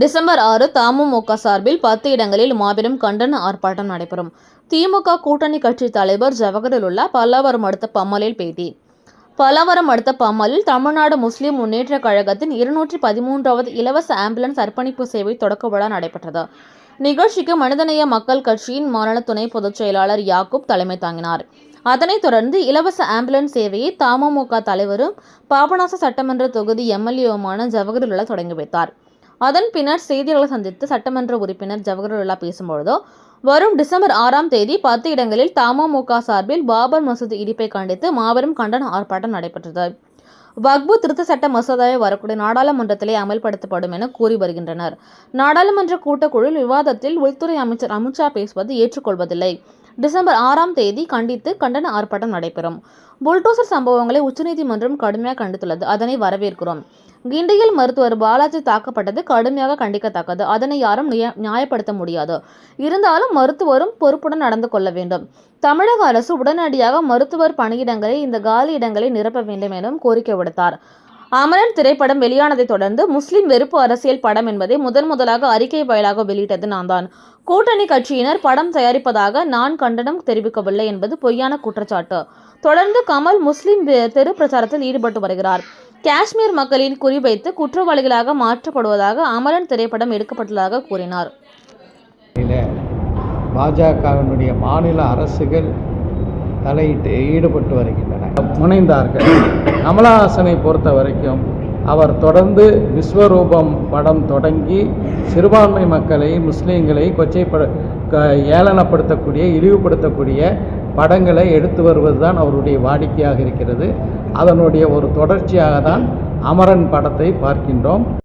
December ஆறு தமுமுக சார்பில் பத்து இடங்களில் மாபெரும் கண்டன ஆர்ப்பாட்டம் நடைபெறும். திமுக கூட்டணி கட்சி தலைவர் ஜவஹரில் உள்ள பல்லாவரம் அடுத்த பம்மலில் பேட்டி. பல்லாவரம் அடுத்த பம்மலில் தமிழ்நாடு முஸ்லிம் முன்னேற்ற கழகத்தின் இருநூற்றி பதிமூன்றாவது இலவச ஆம்புலன்ஸ் அர்ப்பணிப்பு சேவை தொடக்க விழா நடைபெற்றது. நிகழ்ச்சிக்கு மனிதநேய மக்கள் கட்சியின் மாநில துணை பொதுச் செயலாளர் யாக்கூப் தலைமை தாங்கினார். அதனைத் தொடர்ந்து இலவச ஆம்புலன்ஸ் சேவையை தமுமுக தலைவரும் பாபநாச சட்டமன்ற தொகுதி எம்எல்ஏவுமான ஜவஹர்லுல்லா தொடங்கி வைத்தார். அதன் பின்னர் செய்தியாளர்களை சந்தித்து சட்டமன்ற உறுப்பினர் ஜவஹர்லா பேசும்பொழுதோ வரும் டிசம்பர் ஆறாம் தேதி பத்து இடங்களில் தமமுக சார்பில் பாபர் மசூதி இடிப்பை கண்டித்து மாபெரும் கண்டன ஆர்ப்பாட்டம் நடைபெற்றது. வக்பு திருத்த சட்ட மசோதாவை வரக்கூடிய நாடாளுமன்றத்திலே அமல்படுத்தப்படும் என கூறி வருகின்றனர். நாடாளுமன்ற கூட்டக்குழு விவாதத்தில் உள்துறை அமைச்சர் அமித்ஷா பேசுவது ஏற்றுக்கொள்வதில்லை. டிசம்பர் ஆறாம் தேதி கண்டித்து கண்டன ஆர்ப்பாட்டம் நடைபெறும். புல்டோசர் சம்பவங்களை உச்சநீதிமன்றம் கடுமையாக கண்டித்துள்ளது. அதனை வரவேற்கிறோம். கிண்டியில் மருத்துவர் பாலாஜி தாக்கப்பட்டது கடுமையாக கண்டிக்கத்தக்கது. அதனை யாரும் நியாயப்படுத்த முடியாது. இருந்தாலும் மருத்துவரும் பொறுப்புடன் நடந்து கொள்ள வேண்டும். தமிழக அரசு உடனடியாக மருத்துவர் பணியிடங்களை இந்த காலி இடங்களை நிரப்ப வேண்டும் எனவும் கோரிக்கை விடுத்தார். அமரன் திரைப்படம் வெளியானதைத் தொடர்ந்து முஸ்லிம் வெறுப்பு அரசியல் படம் என்பதை முதன் முதலாக அறிக்கை வாயிலாக வெளியிட்டது நான் தான். கூட்டணி கட்சியினர் படம் தயாரிப்பதாக நான் கண்டனம் தெரிவிக்கவில்லை என்பது பொய்யான குற்றச்சாட்டு. தொடர்ந்து கமல் முஸ்லிம் தெரு பிரச்சாரத்தில் ஈடுபட்டு வருகிறார். காஷ்மீர் மக்களின் குறிவைத்து குற்றவாளிகளாக மாற்றப்படுவதாக அமரன் திரைப்படம் எடுக்கப்பட்டுள்ளதாக கூறினார். பாஜகவினுடைய மாநில அரசுகள் தலையிட்டு ஈடுபட்டு வருகின்றன. முனைந்தார்கள். கமலஹாசனை பொறுத்த வரைக்கும் அவர் தொடர்ந்து விஸ்வரூபம் படம் தொடங்கி சிறுபான்மை மக்களை முஸ்லீம்களை கொச்சைப்பட க- ஏளனப்படுத்தக்கூடிய இழிவுபடுத்தக்கூடிய படங்களை எடுத்து வருவது தான் அவருடைய வாடிக்கையாக இருக்கிறது. அதனுடைய ஒரு தொடர்ச்சியாக தான் அமரன் படத்தை பார்க்கின்றோம்.